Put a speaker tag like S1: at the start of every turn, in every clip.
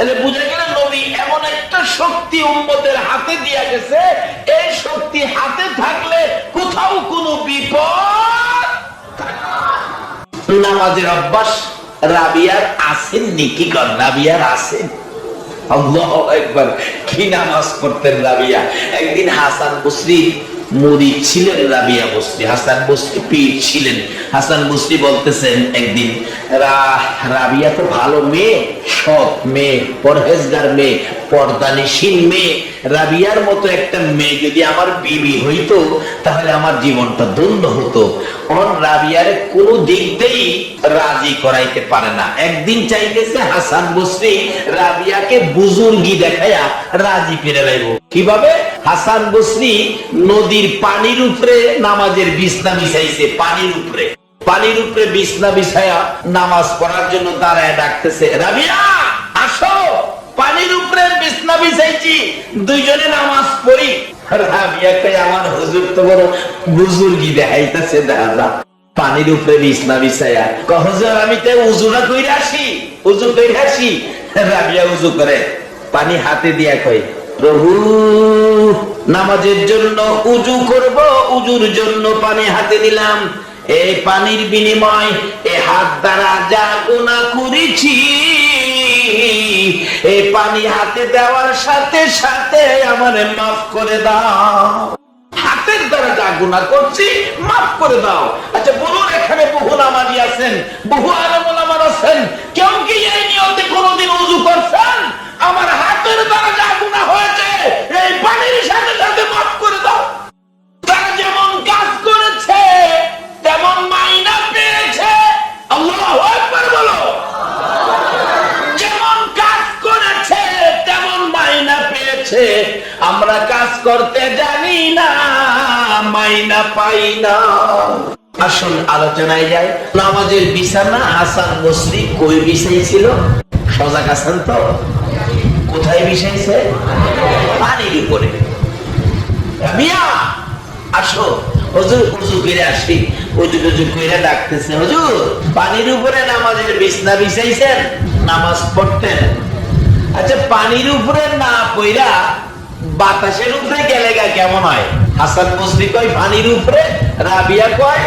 S1: তাহলে বুঝে গেল নবী এমন একটা শক্তি উম্মতের হাতে দিয়া গেছে, এই শক্তি হাতে থাকলে কোথাও কোনো বিপদ নামাজের অভ্যাস, রাবিয়ার আছেন নাকি কর, রাবিয়ার আছেন একবার কি নামাজ পড়তেন রাবিয়া? একদিন হাসান বসরি ছিলেন রাবিয়া বসরি হাসান বসরি পীর ছিলেন। হাসান বসরি বলতেছেন একদিন রাবিয়া তো ভালো মেয়ে, সৎ মেয়ে, পরহেজগার মেয়ে মেয়ে। রাবিয়ার মতো একটা মেয়ে যদি আমার বিবি হইতো, তাহলে আমার জীবনটা ধন্য হতো। অন রাবিয়ারে কোনো দিক দিয়েই রাজি করাইতে পারে না। একদিন চাইতেছে হাসান বসরি রাবিয়াকে বুজুর্গি দেখাইয়া রাজি ফিরে লাইব। কীভাবে? হাসান বসরি নদীর পানির উপরে নামাজের বিছনা বিছাইছে পানির উপরে। পানির উপরে বিছনা বিছায়া নামাজ পড়ার জন্য দাঁড়ায় ডাকতেছে রাবিয়া আসো পানির উপরে বিছনা বিছাইছি দুইজনে নামাজ পড়ি। রাবিয়া কই আমার হুজুর তো বড় বুজুর্গি দেখাইতেছে দাদা। পানির উপরে বিছনা বিছায়া কয়, হুজুর আমি তো উজুরা কইরা আসি উজু কইরা আসি। রাবিয়া উজু করে। পানি হাতে দিয়া কই প্রভু, নামাজের জন্য উজু করব, উজুর জন্য পানি হাতে নিলাম। এই পানির বিনিময় এ হাত দ্বারা যা গুণা করেছি এই পানি হাতে দেওয়ার সাথে সাথে আমারে মাফ করে দাও। হাতের দ্বারা যা গুণা করছি, মাফ করে দাও। আচ্ছা বলুন, এখানে বহু নামাজি আছেন, বহু আমার আছেন। কেউ কি এই নিয়তে কোনোদিন উজু করছেন? আমার হাতের দ্বারা যা গুণা হয়েছে, এই পানির সাথে সাথে মাফ করে দাও। তারা যেমন কাজ করেছে, তেমন মাইনা পেয়েছে। আল্লাহ একবার বলো। যেমন কাজ করেছে, তেমন মাইনা পেয়েছে। আমরা কাজ করতে জানি না, মাইনা পাই না। আসুন, আলোচনায় যাই। নামাজের বিছানা হাসান বসরি কই বিছাইছিল? সজাগ আছেন তো? কোথায় বিছাইছে পানির উপরে। রাবিয়া আসো। হুজুর উজু করে আসি। উজু টুজু করে ডাকতেছে, হুজুর, পানির উপরে নামাজের বিছনা বিছাইছেন? নামাজ পড়তেন। আচ্ছা পানির উপরে না পইরা বাতাসের উপরে গেলে গা কেমন হয়? হাসান বসরি কয়, পানির উপরে? রাবিয়া কয়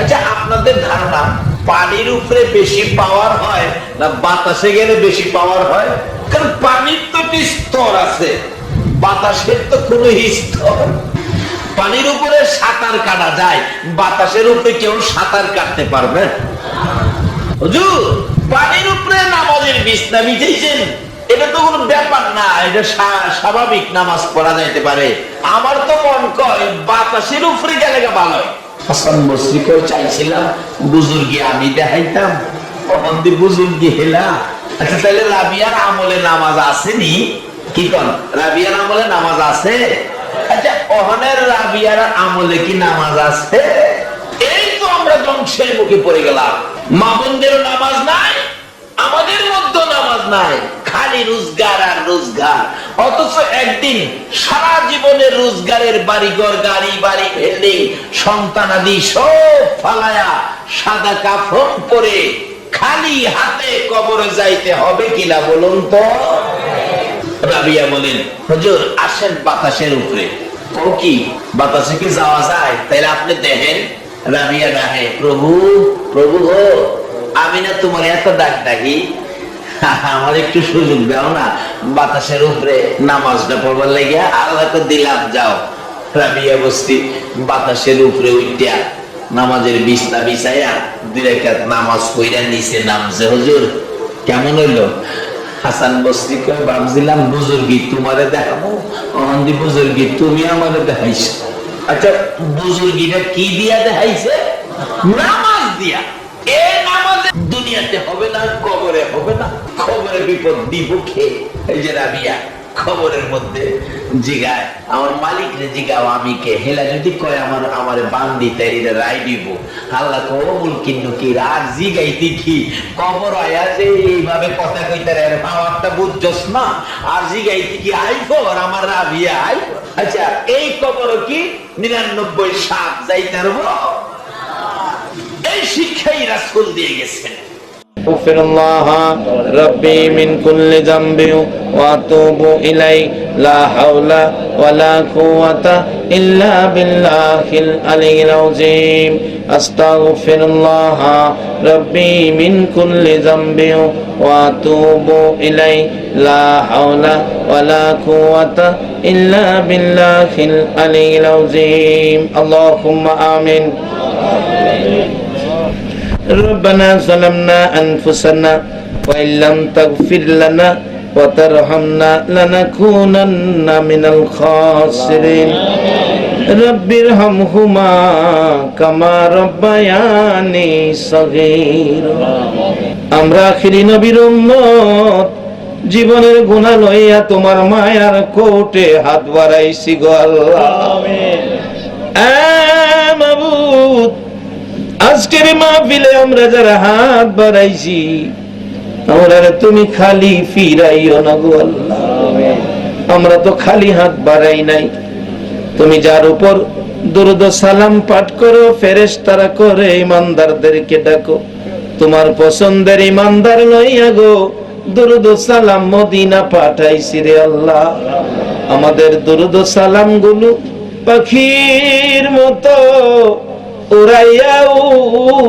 S1: আচ্ছা আপনাদের ধারণা পানির উপরে বেশি পাওয়ার হয় না বাতাসে গেলে বেশি পাওয়ার হয়? কারণ পানির তো একটি স্তর আছে। বাতাসের তো কোনো স্তর। পানির উপরে সাঁতার কাটা যায়। বাতাসের উপরে কেউ সাঁতার কাটতে পারবে? পানির উপরে নামাজের বিছনা বিছাইছেন এটা তো কোনো ব্যাপার না, এটা স্বা- স্বাভাবিক নামাজ পড়া যাইতে পারে। আমার তো মন কয়, বাতাসের উপরে গেলে ভালো হয়। হাসান বসরি কই চাইছিলাম, বুজুর্গি আমি দেখাইতাম। বুজুর্গি হেলা। আচ্ছা তাহলে রাবিয়ার আমলে নামাজ আসেনি? কি কন? রাবিয়ার আমলে নামাজ আছে? আচ্ছা অহনের রাবিয়ার আমলে কি নামাজ আছে? এই তো আমরা ধ্বংসের মুখে পড়ে গেলাম। নামাজ নাই? আমাদের মধ্যে নামাজ নাই। খালি রোজগার আর রোজগার। অথচ একদিন সারা জীবনের রোজগারের বাড়িঘর, গাড়ি, বাড়ি, বিল্ডিং সন্তানাদি সব ফালায়া সাদা কাফন পরে খালি হাতে কবরে যাইতে হবে কিনা বলুন তো? রাবিয়া বলেন, হুজুর, আসেন বাতাসের উপরে। ও কি, বাতাসে কি যাওয়া যায়? তাইলে আপনি দেখেন, রাবিয়া ডাকে, প্রভু প্রভু গো। আমি না তোমার এত ডাক ডাকি আমার একটু সুযোগ দাও না। বাতাসের উপরে নামাজটা পড়বার লেগে আল্লাহ তো দিলাম, যাও। রাবিয়া বস্তি বাতাসের উপরে উঠিয়া নামাজের বিছনা বিছাইয়া দুই নামাজ পইরা নিচে নামছে। হুজুর, কেমন হইল? হাসান বস্তি কয়, ভাবছিলাম বুজুর্গি তোমারে দেখাবো। অহন্দি বুজুর্গি তুমি আমারে দেখাইছো। আচ্ছা বুজুর্গিটা কি দিয়া দেখাইছে? নামাজ দিয়া। নামাজে দুনিয়াতে হবে না, কবরে হবে না। খবরে বিপদ দিব খে এই যে রাবিয়া খবরের মধ্যে জিগায়। আমার মালিক রে জিগাও, আমি কে? হেলা যদি কয়, আমার আমার বান্দি তাই রাই দিব। আল্লাহ কবুল কিন্তু কি রাত জিগাইতে কি? কবর আয়া যে এইভাবে কথা কইতে রে ভাবারটা বুঝছস না? আর জিগাইতে কি আইফর? আমার রাবিয়া আইফর? আচ্ছা এই কবর কি? নিরানব্বই সাত যাইতে পারব শিক্ষাই রাসুল দিয়ে গেছেন
S2: أغفر الله ربي من كل ذنب وأتوب إليه لا حول ولا قوة إلا بالله العلي العظيم أستغفر الله ربي من كل ذنب وأتوب إليه لا حول ولا قوة إلا بالله العلي العظيم اللهم آمين ربنا ظلمنا أنفسنا وإن لم تغفر لنا وترحمنا لنكونن من الخاسرين رب ارحمهما كما ربياني صغيرا আমরা আখিরি নবীর উম্মত জীবনের গুণা লইয়া তোমার মায়ার কোটে হাত বাড়াইছি গো আল্লাহ আ, মাবুদ আজকের মাহফিলে আমরা যারা হাত বাড়াইছি, আমরা তুমি খালি ফিরাইও না গো আল্লাহ। আমরা তো খালি হাত বাড়াই নাই। তুমি যার উপর দুরুদ সালাম পাঠ করো ফেরেশ তারা করে ইমানদারদেরকে ডাকো। তোমার পছন্দের ইমানদার লইয়া গো দুরুদ সালাম মদিনা পাঠাইছি রে আল্লাহ। আমাদের দুরুদ সালামগুলো পাখির মতো উড়াইয়া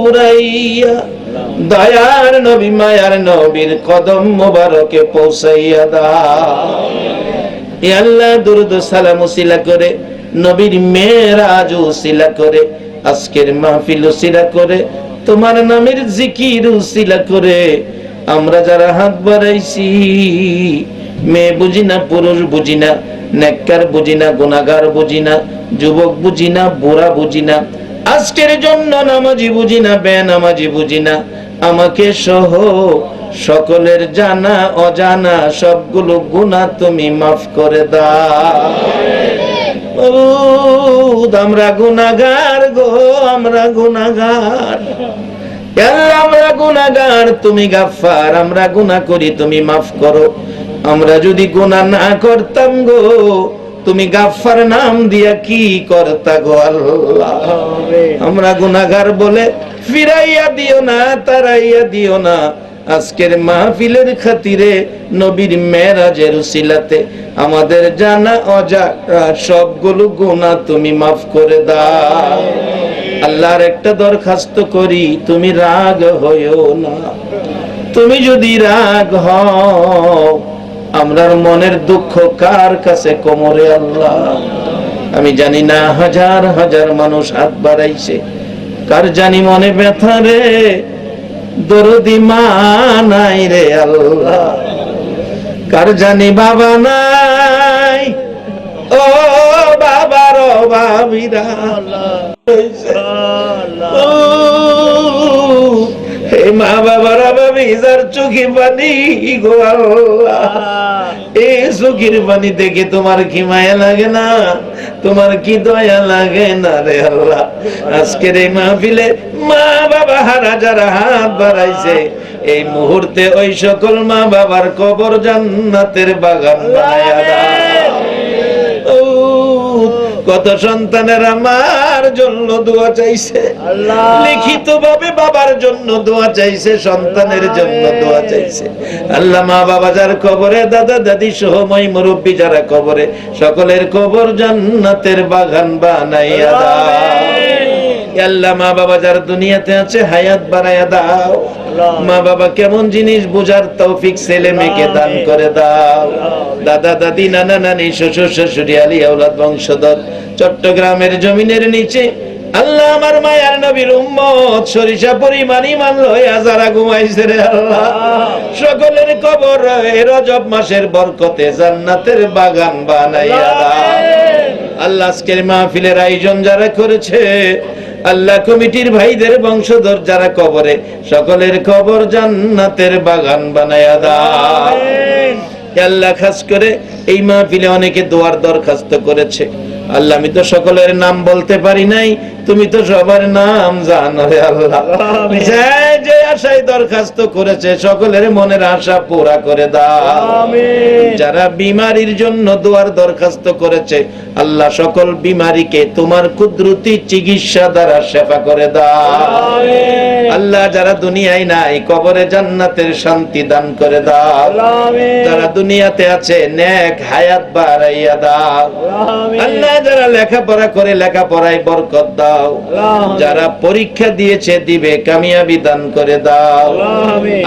S2: উড়াইয়া। দয়ার নবী, মায়ার নবীর কদম মোবারকে পৌঁছাইয়া এ আল্লাহ, দুরুদ, সালাম, উসিলা করে, নবীর মেয়েরাজ উসিলা করে, আজকের মাহফিল উসিলা করে, তোমার নামের জিকির উসিলা করে, আমরা যারা হাত বাড়াইছি, মেয়ে বুঝি না, পুরুষ বুঝি না, নেককার বুঝি না গুনাগার বুঝি না, যুবক বুঝি না, বুড়া বুঝি না আজকের জন্য নামাজি বুঝি না, বেনামাজি বুঝি না। আমাকে সহ সকলের জানা, অজানা সবগুলো গুণা তুমি মাফ করে দাও। আমরা গুনাগার গো, আমরা গুনাগার আমরা গুনাগার তুমি গাফার আমরা গুনাহ করি, তুমি মাফ করো। আমরা যদি গুনাহ না করতাম গো তুমি গাফার নাম দিয়া কি করতা গো আল্লাহ? আমরা গুনাগার বলে ফিরাইয়া দিও না, তারাইয়া দিও না। আজকের মাহফিলের খাতিরে নবীর মেরাজের উসিলাতে আমাদের জানা অজানা সবগুলো গুনাহ তুমি মাফ করে দাও। আল্লাহর একটা দরখাস্ত করি, তুমি রাগ হইও না। তুমি যদি রাগ হও আমরার মনের দুঃখ কার কাছে কোমরে আল্লাহ? আমি জানি না হাজার হাজার মানুষ হাত বাড়াইছে। কার জানি মনে ব্যথা রে? দরদি মা নাই রে আল্লাহ। কার জানি বাবা নাই? ও বাবার বাবিরা ও, হে মা বাবার বাবি যার চোখে পানি গো আল্লাহ। এই চোখের পানি দেখে তোমার কি মায়া লাগে না? তোমার কি দয়া লাগে না রে আল্লাহ? আজকের এই মাহফিলে মা বাবা হারা যারা হাত বাড়াইছে এই মুহূর্তে ওই সকল মা বাবার কবর জান্নাতের বাগান বানায়া দাও। কত সন্তানের আমার জন্য দোয়া চাইছে? লিখিত ভাবে বাবার জন্য দোয়া চাইছে সন্তানের জন্য দোয়া চাইছে। আল্লাহ মা বাবা যার কবরে দাদা দাদি সহ মই মুরব্বী যারা কবরে সকলের কবর জান্নাতের বাগান বানাইয়া দাও। আল্লাহ মা বাবা যার দুনিয়াতে আছে হায়াত বানাইয়া দাও। মা বাবা কেমন জিনিস বোঝার তৌফিক ছেলে মেয়েকে দান করে দাও। দাদা দাদি নানা নানি শ্বশুর শাশুড়ি আলী আউলাদ বংশধর চট্টগ্রামের জমিনের নিচে আল্লাহ আমার মায়ার নবীর উম্মত সরিষা পরিমাণ ইমান লইয়া যারা ঘুমাইছে রে আল্লাহ। সকলের কবর এ রজব মাসের বরকতে জান্নাতের বাগান বানাইয়া দাও। আল্লাহ আজকের মাহফিলের আয়োজন যারা করেছে আল্লাহ কমিটির ভাইদের বংশধর যারা কবরে সকলের কবর জান্নাতের বাগান বানায়া দাও। আল্লাহ খাস করে এই মাহফিলে অনেকে দোয়ার দরখাস্ত করেছে। আল্লাহ আমি তো সকলের নাম বলতে পারি নাই। তুমি তো সবার নাম জানো আল্লাহ। যে আশায় দরখাস্ত করেছে সকলের মনের আশা পুরা করে দাও। যারা বিমারির জন্য দোয়ার দরখাস্ত করেছে আল্লাহ সকল বিমারিকে তোমার কুদরতি চিকিৎসা দ্বারা সেবা করে দাও। আল্লাহ যারা দুনিয়ায় নাই কবরে জান্নাতের শান্তি দান করে দাও। যারা দুনিয়াতে আছে নেক হায়াত বাড়াইয়া দাও। আল্লাহ যারা লেখাপড়া করে লেখাপড়ায় বরকত দাও। যারা পরীক্ষা দিয়েছে দিবে কামিয়াবি দান করে দাও।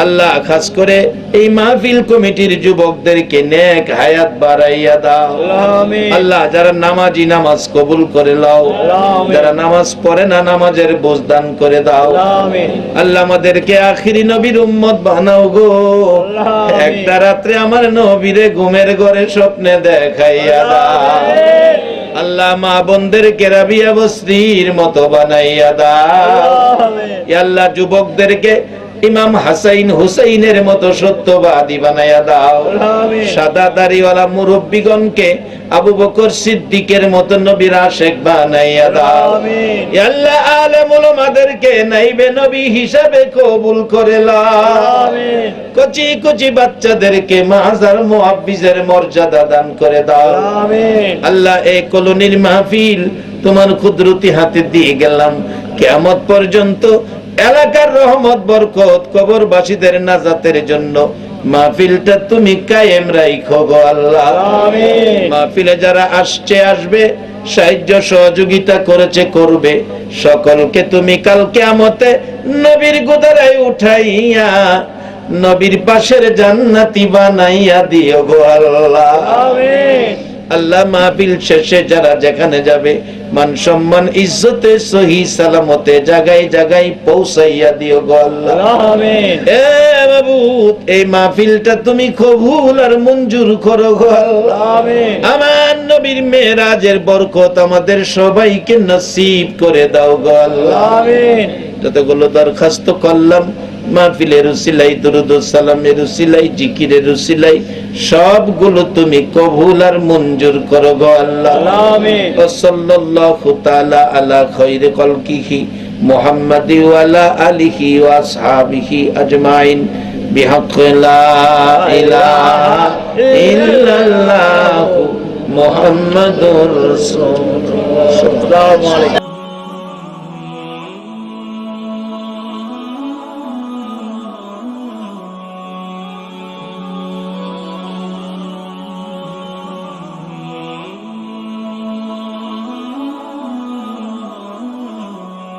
S2: আল্লাহ খাস করে এই মাহফিল কমিটির যুবকদেরকে নেক হায়াত বাড়াইয়া দাও। আল্লাহ যারা নামাজি নামাজ কবুল করে লাও। যারা নামাজ পড়ে না নামাজের বোঝ দান করে দাও। আল্লাহ আমাদেরকে আখিরি নবীর উম্মত বানাও গো। একটা রাত্রে আমার নবীরে ঘুমের ঘরে স্বপ্নে দেখাইয়া দাও। আল্লাহ মা বন্ধের কেরাবিয়া বস্তির মতো বানাইয়া দাও। আল্লাহ যুবকদেরকে ইমাম হাসাইন হুসাইনের মতো সত্যবাদী বানাইয়া দাও। সাদা দাড়িওয়ালা মুরব্বীগণকে আবু বকর সিদ্দিকের মতো নবীর আশেক বানাইয়া দাও। আল্লাহ আলেম উলামাদেরকে নাইবে নবী হিসাবে কবুল করে কচি কচি বাচ্চাদেরকে মাজার মুহাব্বিজের মর্যাদা দান করে দাও। আল্লাহ এই কলোনির মাহফিল তোমার কুদরতি হাতে দিয়ে গেলাম। কেয়ামত পর্যন্ত এলাকার রহমত বরকত কবরবাসীদের নাজাতের জন্য। মাহফিলটা তুমি কায়েম রাখো গো আল্লাহ। মাহফিলে যারা আসছে আসবে সাহায্য সহযোগিতা করেছে করবে। সকলকে তুমি কাল কেয়ামতে নবীর গোদারায় উঠাইয়া নবীর পাশের জান্নাতি বানাইয়া দিও গো আল্লাহ। আল্লাহ মাহফিল শেষে যারা যেখানে যাবে মান সম্মান ইজ্জতে সহি সালামতে জাগাই জাগাই পৌঁছাইয়া দিও এ এই মাহফিলটা তুমি কবুল আর মঞ্জুর করো আমার নবীর মেরাজের বরকত আমাদের সবাইকে নসিব করে দাও গো যতগুলো দরখাস্ত করলাম মাহফিলের উসিলাই দুরুদ সালামের উসিলাই জিকিরের উসিলাই সবগুলো তুমি কবুল আর মঞ্জুর করো গো আল্লাহ।
S3: আমিন।
S2: ওয়াসাল্লাল্লাহু তাআলা আলা খায়রি খালকিহি মুহাম্মাদি ওয়া আলা আলিহি ওয়া আসহাবিহি আজমাইন।
S3: আসসালামু আলাইকুম।